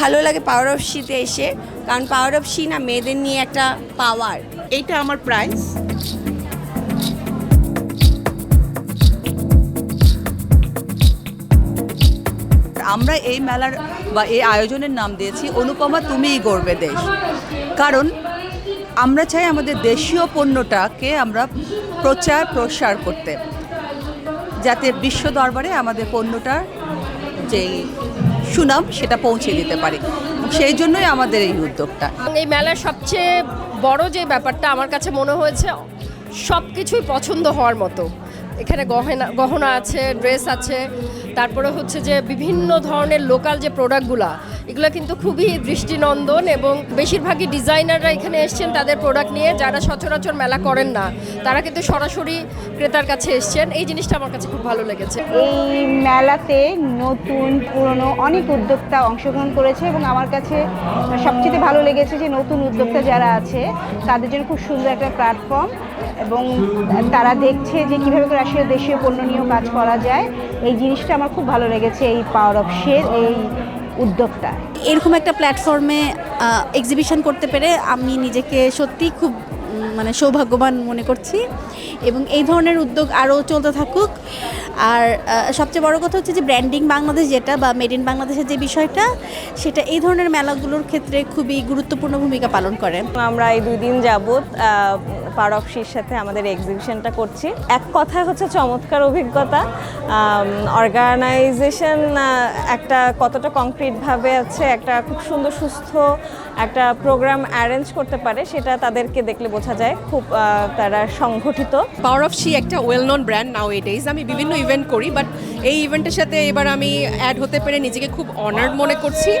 ভালো লাগে power of শীতে এসে। কারণ পাওয়ার অফ শি না মেয়েদের নিয়ে একটা পাওয়ার এইটা আমার প্রাইস আমরা এই মেলার বা এই আয়োজনের নাম দিয়েছি, অনুপমা তুমিই গর্বে দেশ। কারণ আমরা চাই আমাদের দেশীয় পণ্যটাকে আমরা প্রচার, প্রসার করতে। যাতে বিশ্ব দরবারে আমাদের পণ্যটার যেই সুনাম সেটা পৌঁছে দিতে পারে। সেই জন্যই আমাদের এই উদ্যোগটা। এই মেলার সবচেয়ে বড় যে ব্যাপারটা আমার কাছে মনে হয়েছে সব কিছুই পছন্দ হওয়ার মতো। এখানে গহনা গহনা আছে ড্রেস আছে, তারপরে হচ্ছে যে বিভিন্ন ধরনের লোকাল যে প্রোডাক্টগুলো এগুলো কিন্তু খুবই দৃষ্টিনন্দন এবং বেশিরভাগই ডিজাইনাররা এখানে এসছেন তাদের প্রোডাক্ট নিয়ে, যারা সচরাচর মেলা করেন না, তারা কিন্তু সরাসরি ক্রেতার কাছে এসছেন। এই জিনিসটা আমার কাছে খুব ভালো লেগেছে। এই মেলাতে নতুন, পুরনো অনেক উদ্যোক্তা অংশগ্রহণ করেছে এবং আমার কাছে সবচেয়ে ভালো লেগেছে যে নতুন উদ্যোক্তা যারা আছে, তাদের জন্য খুব সুন্দর একটা প্ল্যাটফর্ম এবং তারা দেখছে যে কীভাবে করে আসলে দেশীয় পণ্য নিয়েও কাজ করা যায়। এই জিনিসটা আমার খুব ভালো লেগেছে, এই পাওয়ার অফ শের এই উদ্যোগটা এরকম একটা প্ল্যাটফর্মে এক্সিবিশন করতে পেরে আমি নিজেকে সত্যি খুব মানে সৌভাগ্যবান মনে করছি। এবং এই ধরনের উদ্যোগ আরও চলতে থাকুক। আর সবচেয়ে বড় কথা হচ্ছে যে ব্র্যান্ডিং বাংলাদেশ যেটা বা মেড ইন বাংলাদেশের যে বিষয়টা সেটা এই ধরনের মেলাগুলোর ক্ষেত্রে খুবই গুরুত্বপূর্ণ ভূমিকা পালন করে। আমরা এই দুই দিন যাবৎ পার অফসির সাথে আমাদের এক্সিবিশনটা করছি। এক কথায় হচ্ছে চমৎকার অভিজ্ঞতা। অর্গানাইজেশন একটা কতটা কংক্রিটভাবে আছে, একটা খুব সুন্দর, সুস্থ একটা প্রোগ্রাম অ্যারেঞ্জ করতে পারে সেটা তাদেরকে দেখলে বোঝা যায় খুব তারা সংগঠিত। পাওয়ার অফ শি একটা well known brand nowadays আমি বিভিন্ন ইভেন্ট করি বাট এই ইভেন্টের সাথে এবার আমি অ্যাড হতে পেরে নিজেকে খুব অনার্ড মনে করছি।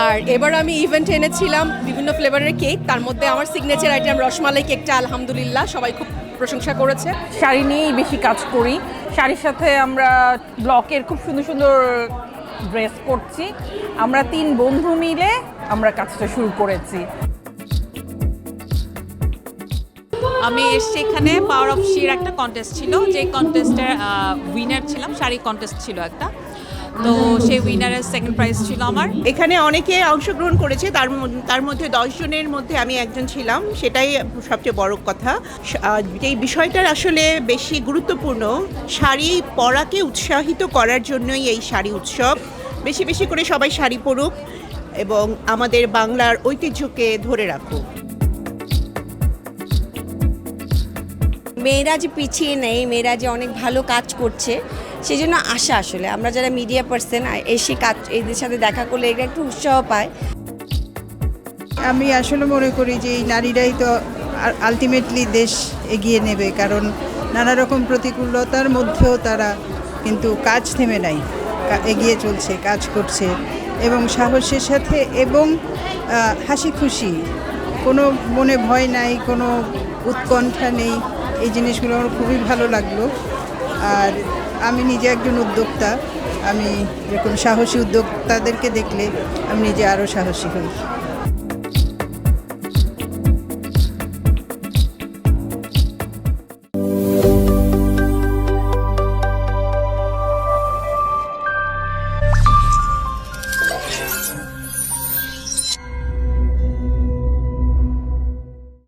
আর এবার আমি ইভেন্ট এনেছিলাম বিভিন্ন ফ্লেভারের কেক তার মধ্যে আমার সিগনেচার আইটেম রসমালাই কেকটা আলহামদুলিল্লাহ সবাই খুব প্রশংসা করেছে। শাড়ি নিয়েই বেশি কাজ করি। শাড়ির সাথে আমরা ব্লকের খুব সুন্দর সুন্দর ড্রেস করছি। আমরা তিন বন্ধু মিলে আমরা কাজটা শুরু করেছি। আমি এসছি এখানে পাওয়ার অফ শির একটা কন্টেস্ট ছিল। যে কন্টেস্টের উইনার ছিলাম শাড়ি কন্টেস্ট ছিল একটা। তো সেই উইনারের সেকেন্ড প্রাইজ ছিল আমার। এখানে অনেকে অংশগ্রহণ করেছে তার মধ্যে- তার মধ্যে দশ জনের মধ্যে আমি একজন ছিলাম। সেটাই সবচেয়ে বড় কথা। এই বিষয়টার আসলে বেশি গুরুত্বপূর্ণ শাড়ি পরাকে উৎসাহিত করার জন্যই এই শাড়ি উৎসব। বেশি বেশি করে সবাই শাড়ি পরুক। এবং আমাদের বাংলার ঐতিহ্যকে ধরে রাখুক মেয়েরা যে পিছিয়ে নেই মেয়েরা যে অনেক ভালো কাজ করছে সেই জন্য আশা আসলে। আমরা যারা মিডিয়া পার্সন এসে কাজ এদের সাথে দেখা করলে এটা একটু উৎসাহ পায়। আমি আসলে মনে করি যে এই নারীরাই তো আলটিমেটলি দেশ এগিয়ে নেবে কারণ নানা রকম প্রতিকূলতার মধ্যেও তারা কিন্তু কাজ থেমে নাই। এগিয়ে চলছে কাজ করছে। এবং সাহসের সাথে এবং হাসি খুশি কোনো মনে ভয় নাই, কোনো উৎকণ্ঠা নেই। এই জিনিসগুলো আমার খুবই ভালো লাগল। আর আমি নিজে একজন উদ্যোক্তা। আমি এরকম সাহসী উদ্যোক্তাদেরকে দেখলে আমি নিজে আরও সাহসী হই।